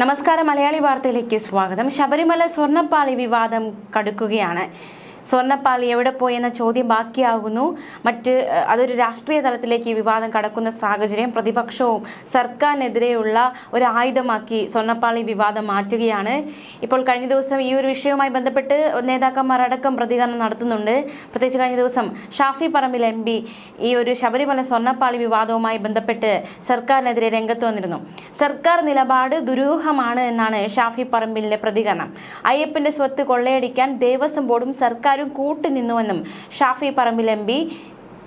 നമസ്കാരം. മലയാളി വാർത്തയിലേക്ക് സ്വാഗതം. ശബരിമല സ്വർണപ്പാളി വിവാദം കടുക്കുകയാണ്. സ്വർണപ്പാളി എവിടെ പോയി എന്ന ചോദ്യം ബാക്കിയാകുന്നു. മറ്റ് അതൊരു രാഷ്ട്രീയ തലത്തിലേക്ക് ഈ വിവാദം കടക്കുന്ന സാഹചര്യം പ്രതിപക്ഷവും സർക്കാരിനെതിരെയുള്ള ഒരു ആയുധമാക്കി സ്വർണപ്പാളി വിവാദം മാറ്റുകയാണ്. ഇപ്പോൾ കഴിഞ്ഞ ദിവസം ഈ ഒരു വിഷയവുമായി ബന്ധപ്പെട്ട് നേതാക്കന്മാർ അടക്കം പ്രതികരണം നടത്തുന്നുണ്ട്. പ്രത്യേകിച്ച് കഴിഞ്ഞ ദിവസം ഷാഫി പറമ്പിൽ എം പി ഈ ഒരു ശബരിമല സ്വർണപ്പാളി വിവാദവുമായി ബന്ധപ്പെട്ട് സർക്കാരിനെതിരെ രംഗത്ത് വന്നിരുന്നു. സർക്കാർ നിലപാട് ദുരൂഹമാണ് എന്നാണ് ഷാഫി പറമ്പിലിന്റെ പ്രതികരണം. അയ്യപ്പന്റെ സ്വത്ത് കൊള്ളയടിക്കാൻ ദേവസ്വം ബോർഡും സർക്കാരും കൂട്ടുനിന്നുവെന്നും ഷാഫി പറമ്പിൽ എം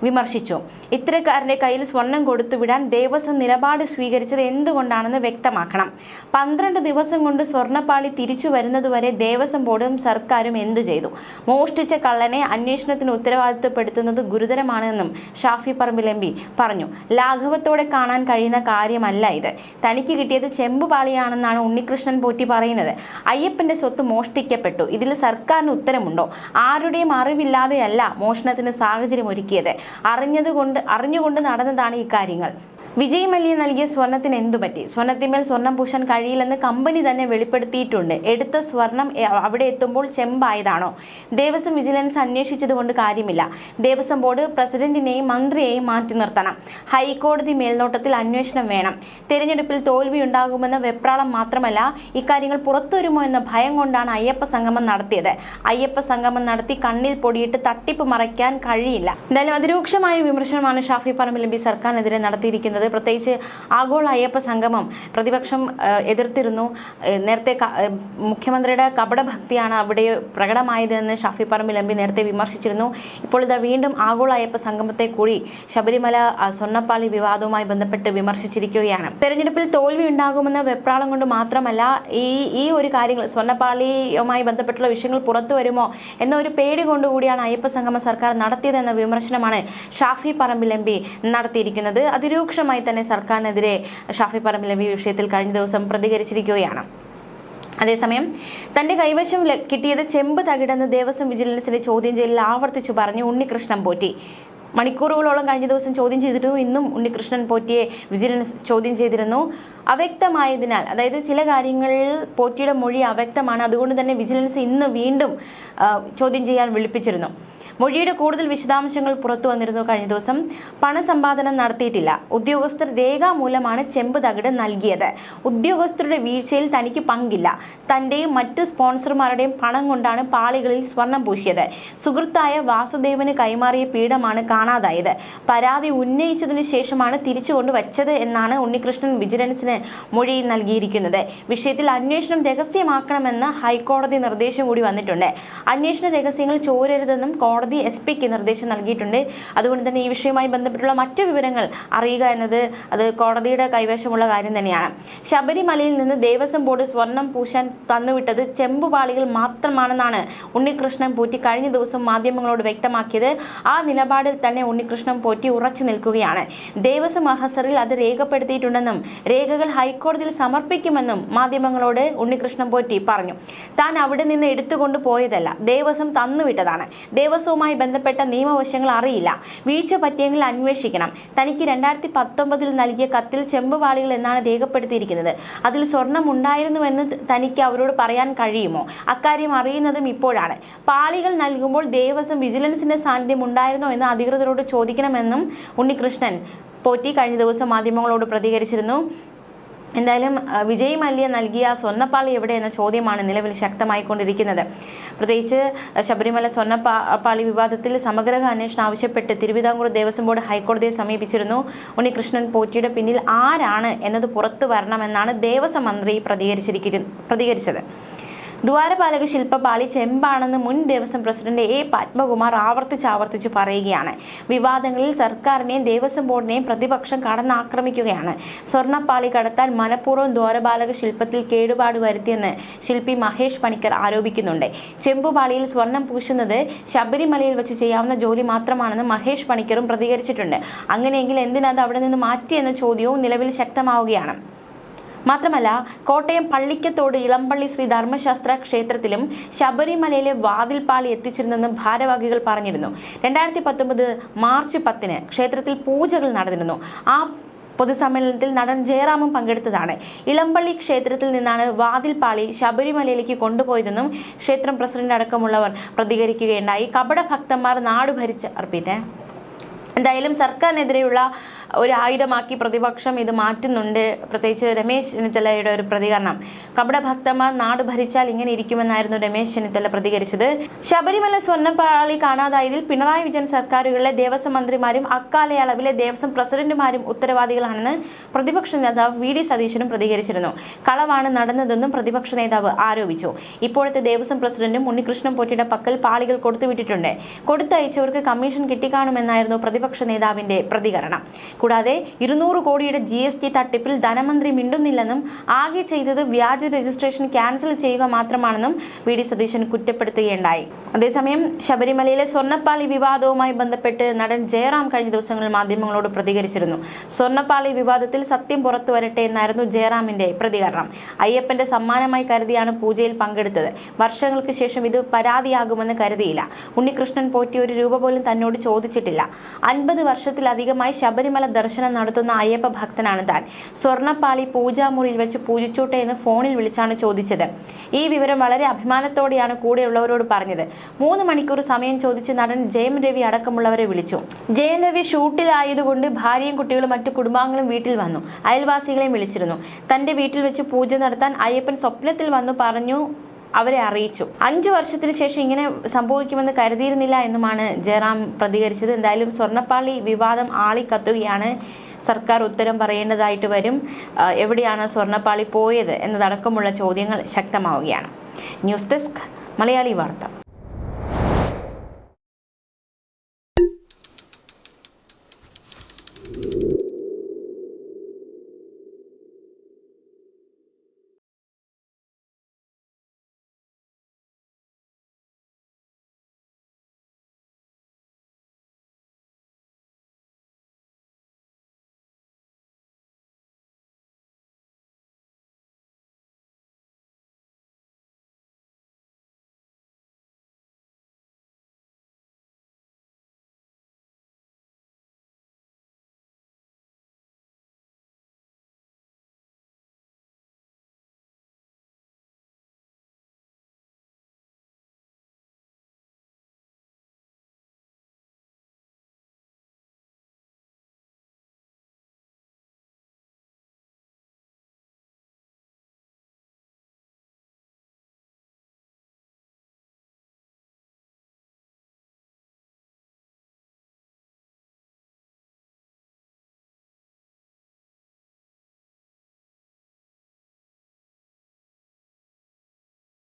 വിമർശിച്ചു. ഇത്തരക്കാരന്റെ കയ്യിൽ സ്വർണം കൊടുത്തുവിടാൻ ദേവസ്വം നിലപാട് സ്വീകരിച്ചത് എന്തുകൊണ്ടാണെന്ന് വ്യക്തമാക്കണം. പന്ത്രണ്ട് ദിവസം കൊണ്ട് സ്വർണപ്പാളി തിരിച്ചു വരുന്നതുവരെ ദേവസ്വം ബോർഡും സർക്കാരും എന്തു ചെയ്തു? മോഷ്ടിച്ച കള്ളനെ അന്വേഷണത്തിന് ഉത്തരവാദിത്തപ്പെടുത്തുന്നത് ഗുരുതരമാണെന്നും ഷാഫി പറമ്പിൽ എം പറഞ്ഞു. ലാഘവത്തോടെ കാണാൻ കഴിയുന്ന കാര്യമല്ല ഇത്. തനിക്ക് കിട്ടിയത് ചെമ്പുപാളിയാണെന്നാണ് ഉണ്ണികൃഷ്ണൻ പോറ്റി പറയുന്നത്. അയ്യപ്പന്റെ സ്വത്ത് മോഷ്ടിക്കപ്പെട്ടു. ഇതിൽ സർക്കാരിന് ഉത്തരമുണ്ടോ? ആരുടെയും അറിവില്ലാതെയല്ല മോഷണത്തിന് സാഹചര്യം ഒരുക്കിയത് അറിഞ്ഞതുകൊണ്ട് അറിഞ്ഞുകൊണ്ട് നടന്നതാണ് ഈ കാര്യങ്ങൾ. വിജയ് മല്യ നൽകിയ സ്വർണത്തിന് എന്തു പറ്റി? സ്വർണത്തിന്മേൽ സ്വർണം പൂശാൻ കഴിയില്ലെന്ന് കമ്പനി തന്നെ വെളിപ്പെടുത്തിയിട്ടുണ്ട്. എടുത്ത സ്വർണം അവിടെ എത്തുമ്പോൾ ചെമ്പായതാണോ? ദേവസ്വം വിജിലൻസ് അന്വേഷിച്ചതുകൊണ്ട് കാര്യമില്ല. ദേവസ്വം ബോർഡ് പ്രസിഡന്റിനെയും മന്ത്രിയെയും മാറ്റി നിർത്തണം. ഹൈക്കോടതി മേൽനോട്ടത്തിൽ അന്വേഷണം വേണം. തെരഞ്ഞെടുപ്പിൽ തോൽവി ഉണ്ടാകുമെന്ന വെപ്രാളം മാത്രമല്ല ഇക്കാര്യങ്ങൾ പുറത്തുവരുമോ എന്ന ഭയം കൊണ്ടാണ് അയ്യപ്പ സംഗമം നടത്തിയത്. അയ്യപ്പ സംഗമം നടത്തി കണ്ണിൽ പൊടിയിട്ട് തട്ടിപ്പ് മറയ്ക്കാൻ കഴിയില്ല. എന്തായാലും അതിരൂക്ഷമായ വിമർശനമാണ് ഷാഫി പറമ്പിൽ സർക്കാരിനെതിരെ നടത്തിയിരിക്കുന്നത്. പ്രത്യേകിച്ച് ആഗോള അയ്യപ്പ സംഗമം പ്രതിപക്ഷം എതിർത്തിരുന്നു. നേരത്തെ മുഖ്യമന്ത്രിയുടെ കപടഭക്തിയാണ് അവിടെ പ്രകടമായതെന്ന് ഷാഫി പറമ്പിൽ എം പി നേരത്തെ വിമർശിച്ചിരുന്നു. ഇപ്പോൾ ഇതാ വീണ്ടും ആഗോള അയ്യപ്പ സംഗമത്തെ കൂടി ശബരിമല സ്വർണപ്പാളി വിവാദവുമായി ബന്ധപ്പെട്ട് വിമർശിച്ചിരിക്കുകയാണ്. തെരഞ്ഞെടുപ്പിൽ തോൽവി ഉണ്ടാകുമെന്ന വെപ്രാളം കൊണ്ട് മാത്രമല്ല ഈ ഈ ഒരു കാര്യങ്ങൾ സ്വർണപ്പാളിയുമായി ബന്ധപ്പെട്ടുള്ള വിഷയങ്ങൾ പുറത്തു വരുമോ എന്ന ഒരു പേടി കൊണ്ടുകൂടിയാണ് അയ്യപ്പ സംഗമ സർക്കാർ നടത്തിയതെന്ന വിമർശനമാണ് ഷാഫി പറമ്പിൽ എം പി നടത്തിയിരിക്കുന്നത്. അതിരൂക്ഷമായി തന്നെ സർക്കാരിനെതിരെ ഷാഫി പറമ്പിൽ എം വിഷയത്തിൽ കഴിഞ്ഞ ദിവസം പ്രതികരിച്ചിരിക്കുകയാണ്. അതേസമയം തന്റെ കൈവശം കിട്ടിയത് ചെമ്പ് തകിടെന്ന് ദേവസ്വം വിജിലൻസിന്റെ ചോദ്യം ചെയ്യലിൽ ആവർത്തിച്ചു പറഞ്ഞു ഉണ്ണികൃഷ്ണൻ പോറ്റി. മണിക്കൂറുകളോളം കഴിഞ്ഞ ദിവസം ചോദ്യം ചെയ്തിരുന്നു ഇന്നും ഉണ്ണികൃഷ്ണൻ പോറ്റിയെ വിജിലൻസ് ചോദ്യം ചെയ്തിരുന്നു. അവ്യക്തമായതിനാൽ അതായത് ചില കാര്യങ്ങളിൽ പോറ്റിയുടെ മൊഴി അവ്യക്തമാണ് അതുകൊണ്ട് തന്നെ വിജിലൻസ് ഇന്ന് വീണ്ടും ചോദ്യം ചെയ്യാൻ വിളിപ്പിച്ചിരുന്നു. മൊഴിയുടെ കൂടുതൽ വിശദാംശങ്ങൾ പുറത്തു വന്നിരുന്നു കഴിഞ്ഞ ദിവസം. പണസമ്പാദനം നടത്തിയിട്ടില്ല. ഉദ്യോഗസ്ഥർ രേഖാമൂലമാണ് ചെമ്പ് തകിട് നൽകിയത്. ഉദ്യോഗസ്ഥരുടെ വീഴ്ചയിൽ തനിക്ക് പങ്കില്ല. തന്റെയും മറ്റ് സ്പോൺസർമാരുടെയും പണം കൊണ്ടാണ് പാളികളിൽ സ്വർണം പൂശിയത്. സുഹൃത്തായ വാസുദേവന് കൈമാറിയ പീഠമാണ് കാണാതായത്. പരാതി ഉന്നയിച്ചതിനു ശേഷമാണ് തിരിച്ചുകൊണ്ട് വച്ചത് എന്നാണ് ഉണ്ണികൃഷ്ണൻ വിജിലൻസിന് മൊഴി നൽകിയിരിക്കുന്നത്. വിഷയത്തിൽ അന്വേഷണം രഹസ്യമാക്കണമെന്ന് ഹൈക്കോടതി നിർദ്ദേശം കൂടി വന്നിട്ടുണ്ട്. അന്വേഷണ രഹസ്യങ്ങൾ ചോരരുതെന്നും കോടതി എസ് പിക്ക് നിർദ്ദേശം നൽകിയിട്ടുണ്ട്. അതുകൊണ്ട് തന്നെ ഈ വിഷയവുമായി ബന്ധപ്പെട്ടുള്ള മറ്റു വിവരങ്ങൾ അറിയുക എന്നത് അത് കോടതിയുടെ കൈവശമുള്ള കാര്യം തന്നെയാണ്. ശബരിമലയിൽ നിന്ന് ദേവസ്വം ബോർഡ് സ്വർണം പൂശാൻ തന്നുവിട്ടത് ചെമ്പുപാളികൾ മാത്രമാണെന്നാണ് ഉണ്ണികൃഷ്ണൻ പോറ്റി കഴിഞ്ഞ ദിവസം മാധ്യമങ്ങളോട് വ്യക്തമാക്കിയത്. ആ നിലപാടിൽ തന്നെ ഉണ്ണികൃഷ്ണൻ പോറ്റി ഉറച്ചു നിൽക്കുകയാണ്. ദേവസ്വം മഹസറിൽ അത് രേഖപ്പെടുത്തിയിട്ടുണ്ടെന്നും രേഖകൾ ഹൈക്കോടതിയിൽ സമർപ്പിക്കുമെന്നും മാധ്യമങ്ങളോട് ഉണ്ണികൃഷ്ണൻ പോറ്റി പറഞ്ഞു. താൻ അവിടെ നിന്ന് എടുത്തുകൊണ്ട് പോയതല്ല ദേവസ്വം തന്നുവിട്ടതാണ്. ദേവസ്വവുമായി ബന്ധപ്പെട്ട നിയമവശങ്ങൾ അറിയില്ല. വീഴ്ച പറ്റിയെങ്കിൽ അന്വേഷിക്കണം. തനിക്ക് രണ്ടായിരത്തി പത്തൊമ്പതിൽ നൽകിയ കത്തിൽ ചെമ്പുപാളികൾ എന്നാണ് രേഖപ്പെടുത്തിയിരിക്കുന്നത്. അതിൽ സ്വർണം ഉണ്ടായിരുന്നുവെന്ന് തനിക്ക് അവരോട് പറയാൻ കഴിയുമോ? അക്കാര്യം അറിയുന്നതും ഇപ്പോഴാണ്. പാളികൾ നൽകുമ്പോൾ ദേവസ്വം വിജിലൻസിന്റെ സാന്നിധ്യം ഉണ്ടായിരുന്നോ എന്ന് അധികൃതരോട് ചോദിക്കണമെന്നും ഉണ്ണികൃഷ്ണൻ പോറ്റി കഴിഞ്ഞ ദിവസം മാധ്യമങ്ങളോട് പ്രതികരിച്ചിരുന്നു. എന്തായാലും വിജയ് മല്യ നൽകിയ സ്വർണപ്പാളി എവിടെ എന്ന ചോദ്യമാണ് നിലവിൽ ശക്തമായിക്കൊണ്ടിരിക്കുന്നത്. പ്രത്യേകിച്ച് ശബരിമല സ്വർണപ്പാളി വിവാദത്തിൽ സമഗ്ര അന്വേഷണം ആവശ്യപ്പെട്ട് തിരുവിതാംകൂർ ദേവസ്വം ബോർഡ് ഹൈക്കോടതിയെ സമീപിച്ചിരുന്നു. ഉണ്ണികൃഷ്ണൻ പോറ്റിയുടെ പിന്നിൽ ആരാണ് എന്നത് പുറത്തു വരണമെന്നാണ് ദേവസ്വം മന്ത്രി പ്രതികരിച്ചിരിക്കുന്നു പ്രതികരിച്ചത്. ദ്വാരപാലക ശില്പപാളി ചെമ്പാണെന്ന് മുൻ ദേവസ്വം പ്രസിഡന്റ് എ പത്മകുമാർ ആവർത്തിച്ച് ആവർത്തിച്ച് പറയുകയാണ്. വിവാദങ്ങളിൽ സർക്കാരിനെയും ദേവസ്വം ബോർഡിനെയും പ്രതിപക്ഷം കടന്നാക്രമിക്കുകയാണ്. സ്വർണപ്പാളി കടത്താൻ മനഃപൂർവം ദ്വാരപാലക ശില്പത്തിൽ കേടുപാട് വരുത്തിയെന്ന് ശില്പി മഹേഷ് പണിക്കർ ആരോപിക്കുന്നുണ്ട്. ചെമ്പുപാളിയിൽ സ്വർണം പൂശുന്നത് ശബരിമലയിൽ വെച്ച് ചെയ്യാവുന്ന ജോലി മാത്രമാണെന്ന് മഹേഷ് പണിക്കറും പ്രതികരിച്ചിട്ടുണ്ട്. അങ്ങനെയെങ്കിൽ എന്തിനത് അവിടെ നിന്ന് മാറ്റിയെന്ന ചോദ്യവും നിലവിൽ ശക്തമാവുകയാണ്. മാത്രമല്ല കോട്ടയം പള്ളിക്കത്തോട് ഇളംപള്ളി ശ്രീ ധർമ്മശാസ്ത്ര ക്ഷേത്രത്തിലും ശബരിമലയിലെ വാതിൽപ്പാളി എത്തിച്ചിരുന്നെന്നും ഭാരവാഹികൾ പറഞ്ഞിരുന്നു. രണ്ടായിരത്തി പത്തൊമ്പത് മാർച്ച് പത്തിന് ക്ഷേത്രത്തിൽ പൂജകൾ നടന്നിരുന്നു. ആ പൊതുസമ്മേളനത്തിൽ നടൻ ജയറാമും പങ്കെടുത്തതാണ്. ഇളംപള്ളി ക്ഷേത്രത്തിൽ നിന്നാണ് വാതിൽപ്പാളി ശബരിമലയിലേക്ക് കൊണ്ടുപോയതെന്നും ക്ഷേത്രം പ്രസിഡന്റ് അടക്കമുള്ളവർ പ്രതികരിക്കുകയുണ്ടായി. കപട ഭക്തന്മാർ നാടുഭരിച്ച് അർപ്പിട്ടെ എന്തായാലും സർക്കാരിനെതിരെയുള്ള ഒരു ആയുധമാക്കി പ്രതിപക്ഷം ഇത് മാറ്റുന്നുണ്ട്. പ്രത്യേകിച്ച് രമേശ് ചെന്നിത്തലയുടെ ഒരു പ്രതികരണം. കപട ഭക്തന്മാർ നാട് ഭരിച്ചാൽ ഇങ്ങനെ ഇരിക്കുമെന്നായിരുന്നു രമേശ് ചെന്നിത്തല പ്രതികരിച്ചത്. ശബരിമല സ്വർണപ്പാളി കാണാതായതിൽ പിണറായി വിജയൻ സർക്കാരുകളിലെ ദേവസ്വം മന്ത്രിമാരും അക്കാലയളവിലെ ദേവസ്വം പ്രസിഡന്റുമാരും ഉത്തരവാദികളാണെന്ന് പ്രതിപക്ഷ നേതാവ് വി ഡി സതീശനും പ്രതികരിച്ചിരുന്നു. കളവാണ് നടന്നതെന്നും പ്രതിപക്ഷ നേതാവ് ആരോപിച്ചു. ഇപ്പോഴത്തെ ദേവസ്വം പ്രസിഡന്റും ഉണ്ണികൃഷ്ണൻ പൊറ്റിയുടെ പക്കൽ പാളികൾ കൊടുത്തുവിട്ടിട്ടുണ്ട്. കൊടുത്തയച്ചവർക്ക് കമ്മീഷൻ കിട്ടിക്കാണുമെന്നായിരുന്നു പ്രതിപക്ഷ നേതാവിന്റെ പ്രതികരണം. കൂടാതെ ഇരുന്നൂറ് കോടിയുടെ ജി എസ് ടി തട്ടിപ്പിൽ ധനമന്ത്രി മിണ്ടുന്നില്ലെന്നും ആകെ ചെയ്തത് വ്യാജ രജിസ്ട്രേഷൻ ക്യാൻസൽ ചെയ്യുക മാത്രമാണെന്നും വി ഡി സതീശൻ കുറ്റപ്പെടുത്തുകയുണ്ടായി. അതേസമയം ശബരിമലയിലെ സ്വർണപ്പാളി വിവാദവുമായി ബന്ധപ്പെട്ട് നടൻ ജയറാം കഴിഞ്ഞ ദിവസങ്ങളിൽ മാധ്യമങ്ങളോട് പ്രതികരിച്ചിരുന്നു. സ്വർണപ്പാളി വിവാദത്തിൽ സത്യം പുറത്തു വരട്ടെ എന്നായിരുന്നു ജയറാമിന്റെ പ്രതികരണം. അയ്യപ്പന്റെ സമ്മാനമായി കരുതിയാണ് പൂജയിൽ പങ്കെടുത്തത്. വർഷങ്ങൾക്ക് ശേഷം ഇത് പരാതിയാകുമെന്ന് കരുതിയില്ല. ഉണ്ണികൃഷ്ണൻ പോറ്റി ഒരു രൂപ പോലും തന്നോട് ചോദിച്ചിട്ടില്ല. അൻപത് വർഷത്തിലധികമായി ശബരിമല ദർശനം നടത്തുന്ന അയ്യപ്പ ഭക്തനാണ് താൻ. സ്വർണപ്പാളി പൂജാമുറിയിൽ വെച്ച് പൂജിച്ചോട്ടെ എന്ന് ഫോണിൽ വിളിച്ചാണ് ചോദിച്ചത്. ഈ വിവരം വളരെ അഭിമാനത്തോടെയാണ് കൂടെയുള്ളവരോട് പറഞ്ഞത്. മൂന്ന് മണിക്കൂർ സമയം ചോദിച്ച് നടൻ ജയം രവി അടക്കമുള്ളവരെ വിളിച്ചു. ജയം രവി ഷൂട്ടിലായതുകൊണ്ട് ഭാര്യയും കുട്ടികളും മറ്റു കുടുംബാംഗങ്ങളും വീട്ടിൽ വന്നു. അയൽവാസികളെയും വിളിച്ചിരുന്നു. തന്റെ വീട്ടിൽ വെച്ച് പൂജ നടത്താൻ അയ്യപ്പൻ സ്വപ്നത്തിൽ വന്നു പറഞ്ഞു അവരെ അറിയിച്ചു. അഞ്ചു വർഷത്തിന് ശേഷം ഇങ്ങനെ സംഭവിക്കുമെന്ന് കരുതിയിരുന്നില്ല എന്നുമാണ് ജയറാം പ്രതികരിച്ചത്. എന്തായാലും സ്വർണപ്പാളി വിവാദം ആളിക്കത്തുകയാണ്. സർക്കാർ ഉത്തരം പറയേണ്ടതായിട്ട് വരും. എവിടെയാണ് സ്വർണപ്പാളി പോയത് എന്നതടക്കമുള്ള ചോദ്യങ്ങൾ ശക്തമാവുകയാണ്. ന്യൂസ് ഡെസ്ക് മലയാളി വാർത്ത.